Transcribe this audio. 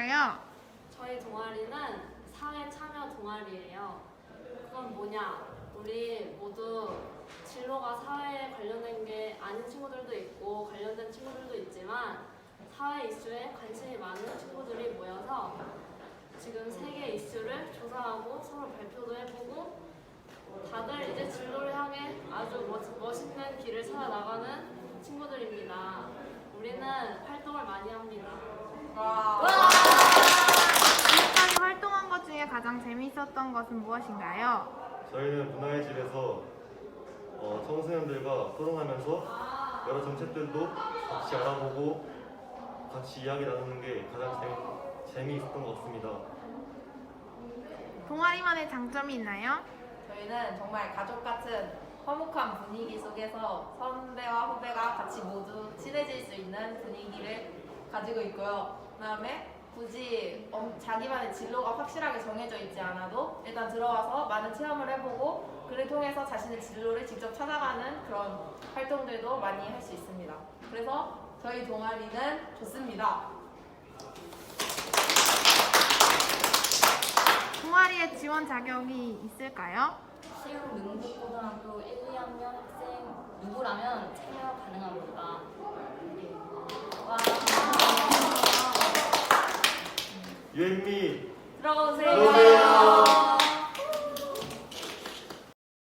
뭐예요? 저희 동아리는 사회 참여 동아리예요. 그건 뭐냐? 우리 모두 진로가 사회에 관련된 게 아닌 친구들도 있고 관련된 친구들도 있지만 사회 이슈에 관심이 많은 친구들이 모여서 지금 세계 이슈를 조사하고 서로 발표도 해보고 다들 이제 진로를 향해 아주 멋, 있는 길을 찾아 나가는 친구들입니다. 우리는 활동을 많이 합니다. 와. 재미있었던 것은 무엇인가요? 저희는 문화의 집에서 어, 청소년들과 토론하면서 여러 정책들도 같이 알아보고 같이 이야기 나누는 게 가장 재미, 재미있었던 것 같습니다. 동아리만의 장점이 있나요? 저희는 정말 가족 같은 화목한 분위기 속에서 선배와 후배가 같이 모두 친해질 수 있는 분위기를 가지고 있고요. 그다음에 굳이 엄- 자기만의 진로가 확실하게 정해져 있지 않아도 일단 들어와서 많은 체험을 해보고 그를 통해서 자신의 진로를 직접 찾아가는 그런 활동들도 많이 할 수 있습니다. 그래서 저희 동아리는 좋습니다. 동아리에 지원 자격이 있을까요? 시흥 능북고등학교 1, 2학년 학생 누구라면 참여 가능합니다. 유앤미 들어오세요. 들어오세요.